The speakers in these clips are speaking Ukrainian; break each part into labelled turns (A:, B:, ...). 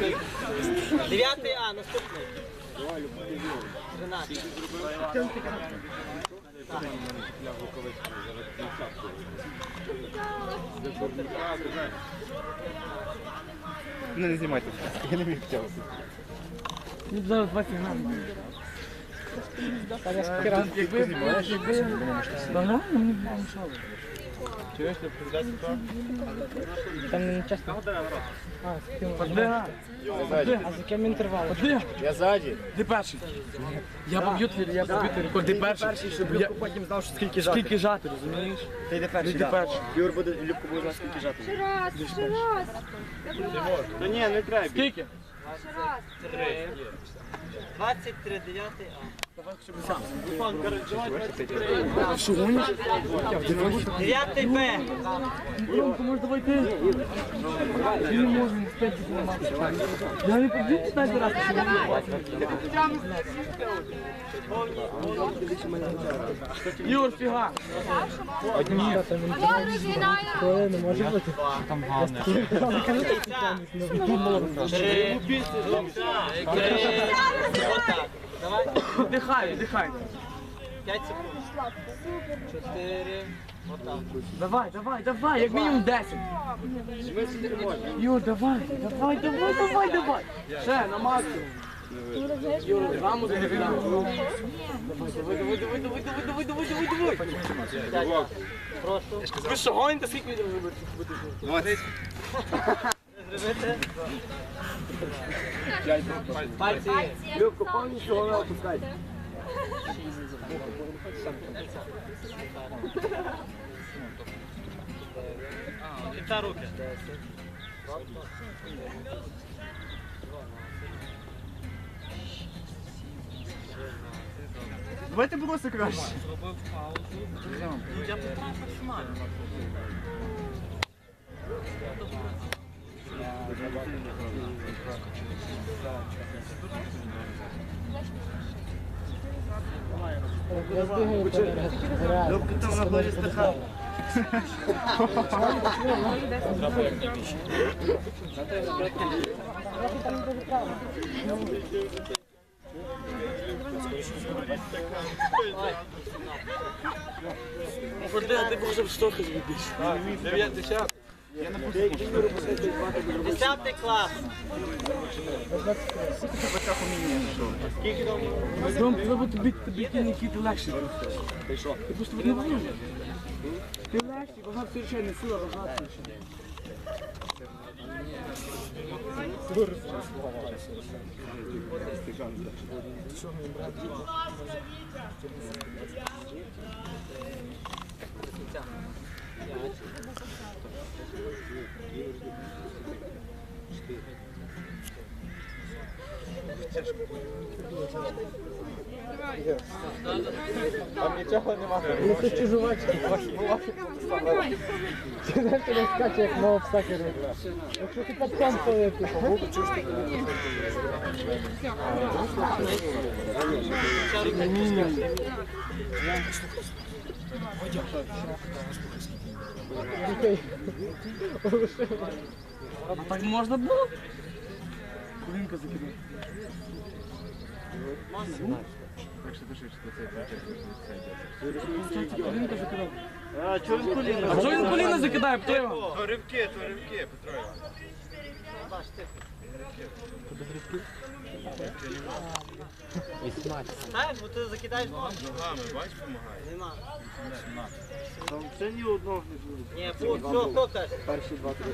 A: Дев'ятий А, наступний. Тринадцятий.
B: Не, не знімайте. Я не міг цього.
C: Ну, зараз 20 грам. Якби, якби, нормально, мені б не мішало.
B: Чуєш?
C: Там не. А, з ким? Подбира. А з яким інтервалом?
B: Я ззаді.
C: Ти перший. Я поб'ю твій, я поб'ю твій. Ти перший.
B: щоб
C: Я-
B: потім знав, що скільки жати.
C: Скільки жати, розумієш?
B: Ти йди перший,
C: Ти
B: да.
C: перший.
B: Юр буде, Любко буде знати, скільки жати.
D: Ще раз, ще раз. Давай,
B: Та ні, не треба.
C: Скільки?
D: ще раз.
A: Три. 23, дев'ятий А. Дев'ятий Б.
C: Можна войти. Чи не можна спеці займатися? Я не побіг 15 разів. Юр, фіга.
D: Одні. Вон розмінає.
C: Не може бути. Там гарне.
A: Тут було. Три. Отак. Давай.
C: Дихай, дихай.
A: 5 секунд. Чотири. Отак.
C: Давай, давай, давай, як мінімум 10. Юр, давай, давай, давай, давай, давай. Ще, на максимум. Юр, раму забери. Давай, давай, давай, давай, давай, давай, давай, давай, давай, давай.
A: Прошу.
C: Ви що, гоните, скільки відео зробити?
A: Зробити. Пальці.
C: Любко, повністю головне опускайте.
A: Кінця руки.
B: Давайте, ласка, краще.
A: Зробив паузу. Я питаю максимально.
B: Voor
C: de deel, dit begon op het stokje. Dus ja.
A: Десятий клас.
C: Дом, треба тобі тобі кинути легше. Ти що? Ти просто не вмієш. Ти легше, вага совершенно сила, вага совершенно. Thank you.
B: Там нічого нема.
C: Ну це чужувачки. Ти знаєш, ти не скаче, як мова псакери. Якщо ти пацан, то я типу. А так можна було? Колінка закидав. Колінка закидав.
B: А, чого він коліна?
C: А чого він коліна закидає, Петро?
B: То ривки, то ривки, Петро.
A: Так, бо ти закидаєш ногу.
B: Ногами, бач, допомагає.
A: Нема.
B: Там це ні одного не було.
A: Ні, бо хто, каже?
B: Перші два три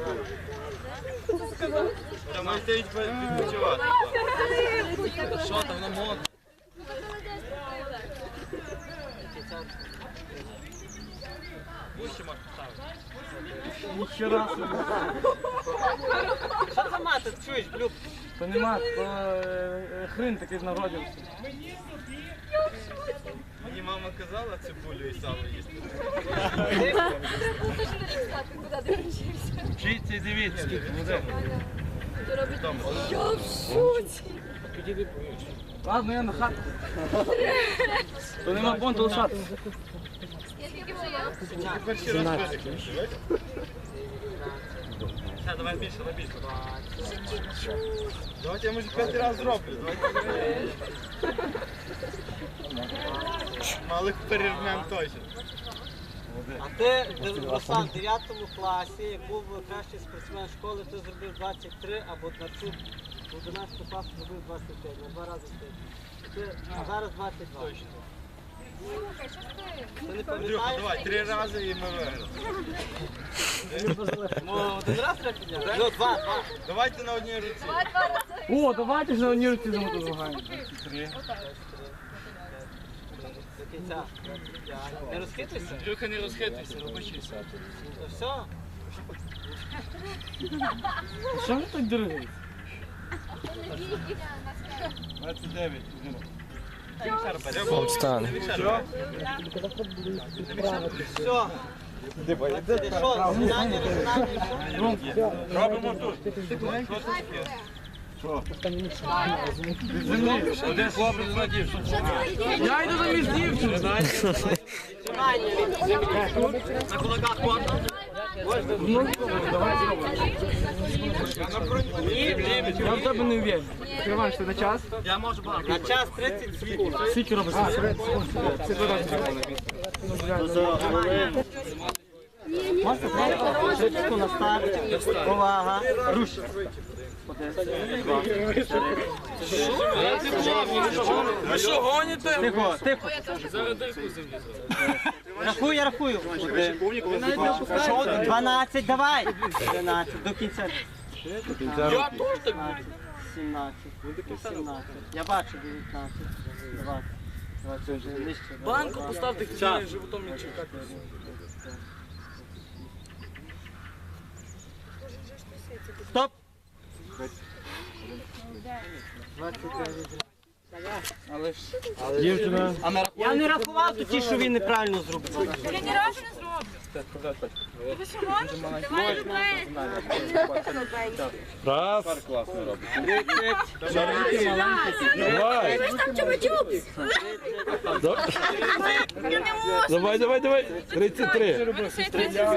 B: Там має стоїть відпочивати.
A: Що там, воно мокре.
C: Раз.
A: Що за мати, чуєш, Люб?
C: То нема, то е, хрин такий народився.
B: Мені мама казала цибулю і сало їсти.
D: Куди ти вчився?
C: Вчіться і дивіться. скільки Буде.
D: Ти робиш? Я в шоці.
C: Ладно, я на хату. То нема понту лишати.
E: Давай більше, більше.
B: Давайте я може п'ятий раз зроблю. Давайте. Малих перервемо точно.
A: А ти, Руслан, в 9 класі, як був кращий спортсмен школи, ти зробив 23, або на цю 11 класі зробив 25, на два рази ти. Ти а зараз 22.
B: Андрюха, давай, три рази і ми виграли.
A: Ну, один раз треба підняти? Ну, два, два.
B: Давайте на одній руці.
C: О, давайте ж на університеті змагання.
A: До кінця. Не розхитуйся?
E: Люха, не розхитуйся, роби чисто.
A: Ну все.
C: Що ви так дорогі?
B: 29.
A: Все. Змінання, виконання, що?
B: Робимо тут.
E: Один хлопець на.
C: Я йду замість дівчини.
E: На кулаках можна?
C: Я в тебе не вірю. Тримаєш ти на час?
E: Я можу багато.
A: На час 30 секунд.
C: Скільки робиш? А, це два рази.
A: Швидко на старт. Увага. Руш.
E: Ви що гоніте?
A: Тихо, тихо. Рахуй, я рахую. Що, 12, давай. 12, до кінця.
E: Я теж так буду.
A: 17, 17. Я бачу 19, 20. 20 вже нижче.
E: Банку поставте, хто животом не чекати.
A: Стоп.
C: Дівчина.
A: Я не рахував то ті, що він неправильно зробив.
D: Я ні разу не зроблю. Ви що можете? Давай любе.
F: Раз. Давай.
D: Ви ж там чупа-чуп. Я не можу.
F: Давай, давай, давай. 33.
D: Ще й 30